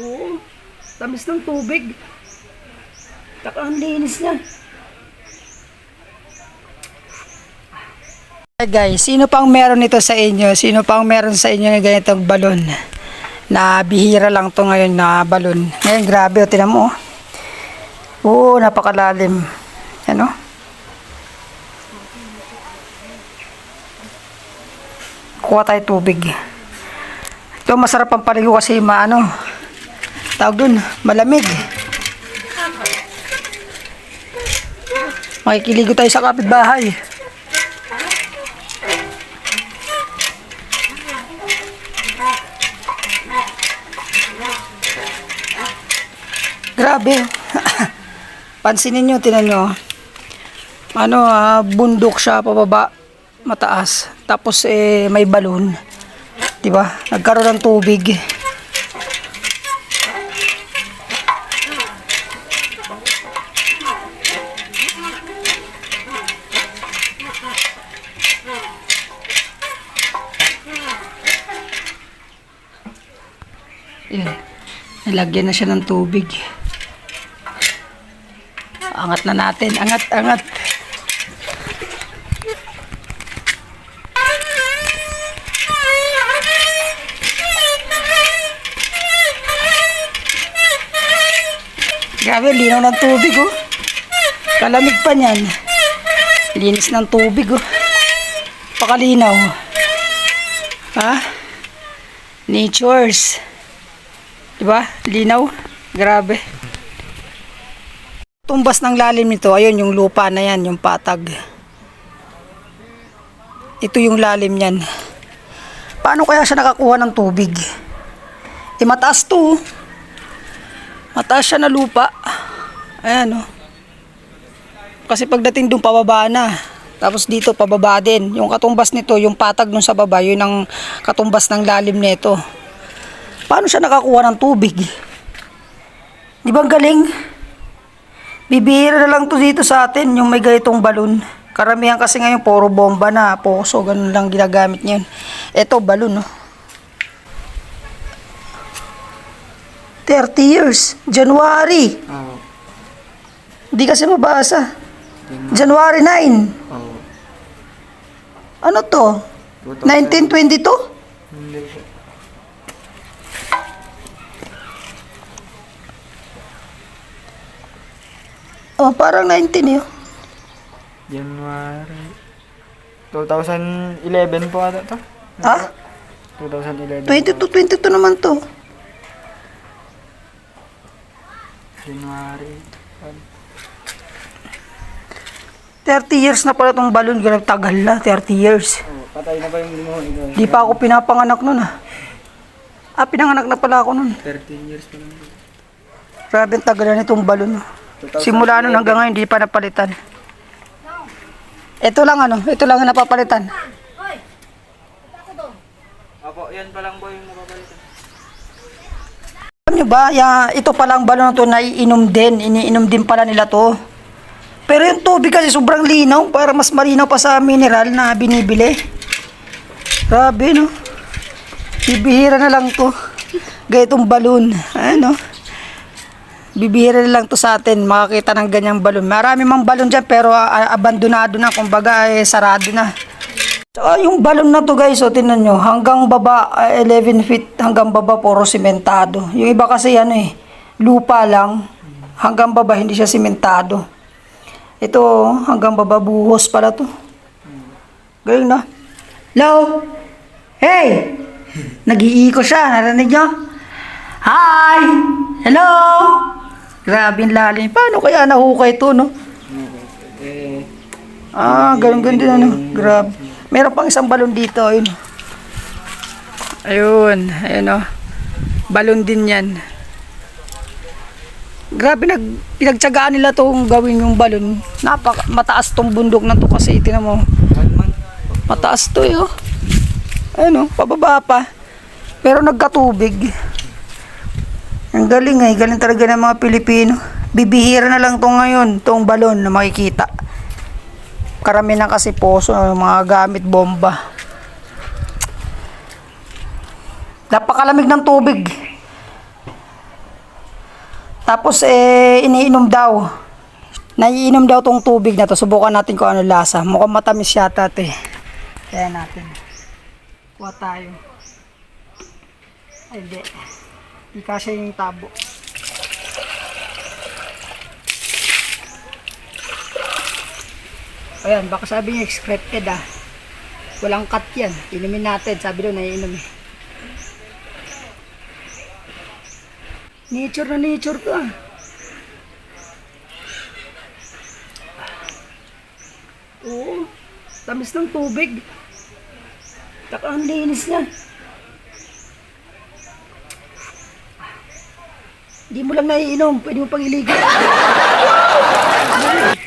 Oo. Tamis ng tubig. Taka ang linis niya. Hey guys, sino pang meron nito sa inyo? Sino pang meron sa inyo ng ganitong balon? Na bihira lang to ngayon na balon. Ngayon grabe, o tinan mo. oh. Oo, napakalalim. Ano? Kuha tayo tubig. Ito masarap ang paligo kasi maano. Tawag dun, malamig. Makikiligo tayo sa kapitbahay. Grabe. Pansinin nyo, tinan nyo. Ano, ah, bundok siya pababa, mataas. Tapos eh, may balon. 'Di ba? Nagkaroon ng tubig. Yun. Nilagyan na siya ng tubig. Angat na natin. Angat, angat. Grabe, linaw ng tubig, oh. Kalamig pa niyan. Linis ng tubig, oh. Pakalinaw. Ha? Natures. Diba? Linaw. Grabe. Tumbas ng lalim nito, ayun yung lupa na yan, yung patag. Ito yung lalim niyan. Paano kaya siya nakakuha ng tubig? Eh mataas to. oh. Mataas siya na lupa. Ayan oh. Kasi pagdating dun pababa na. Tapos dito pababa din. Yung katumbas nito, yung patag dun sa baba, yun ang katumbas ng lalim nito. Paano siya nakakuha ng tubig? Di ba ang galing? Bibihira na lang to dito sa atin, yung may ganitong balon. Karamihan kasi ngayon, puro bomba na, poso, ganun lang ginagamit niyan. Ito, balon, no? 30 years. January. Oo. Hindi kasi mabasa. January 9. Oo. Ano to? 1922? Hindi Oh, parang 19 yun. January. 2011 po ata to. Ha? 2011. 22, 22 naman to. January. 30 years na pala tong balon. Ganun tagal na, 30 years. Oh, patay na pa yung ito. Di pa ako pinapanganak nun ah. Ah, pinanganak na pala ako nun. 13 years pa lang. Grabe ang tagal na nitong balon. Simula nun hanggang ngayon, hindi pa napalitan. Ito lang ano, ito lang ang napapalitan. Opo, yan pa lang po yung napapalitan. Alam nyo ba, ya, ito palang balon na to na iinom din, iniinom din pala nila to. Pero yung tubig kasi sobrang linaw, para mas malinaw pa sa mineral na binibili. Grabe no. Bibihira na lang to. Gayetong balon. Ano? Bibihira lang to sa atin, makakita ng ganyang balon. Marami mang balon dyan, pero ah, abandonado na, kumbaga eh, sarado na. Tsaka yung balon na to guys, o tinan nyo, hanggang baba, ah, 11 feet, hanggang baba, puro simentado. Yung iba kasi ano eh, lupa lang, hanggang baba, hindi siya simentado. Ito, hanggang baba, buhos pala to. Galing na. Hello? Hey! Nag-iiko siya, narinig nyo? Hi! Hello! Grabe ang lalim. Paano kaya nahukay to, no? Eh, Ah, ganun ganun din ano. Grab. Meron pang isang balon dito, ayun. Ayun, ayun oh. Balon din 'yan. Grabe nag pinagtiyagaan nila tong gawin yung balon. Napaka mataas tong bundok na to kasi tingnan mo. Mataas to eh, oh. Ayun oh, pababa pa. Pero nagkatubig. Ang galing eh, galing talaga ng mga Pilipino. Bibihira na lang to ngayon, tong balon na makikita. Karami na kasi poso, mga gamit bomba. Napakalamig ng tubig. Tapos eh, iniinom daw. Naiinom daw tong tubig na to. Subukan natin kung ano lasa. Mukhang matamis yata ito eh. Kaya natin. Kuha tayo. Ay, hindi. Hindi kasya yung tabo. Ayan, baka sabi niya scripted ah. Walang cut yan. Inumin natin. Sabi daw naiinom eh. Nature na nature to ah. Oo. Tamis ng tubig. Taka ang linis niya. Hindi mo lang naiinom. Pwede mo pang iligo.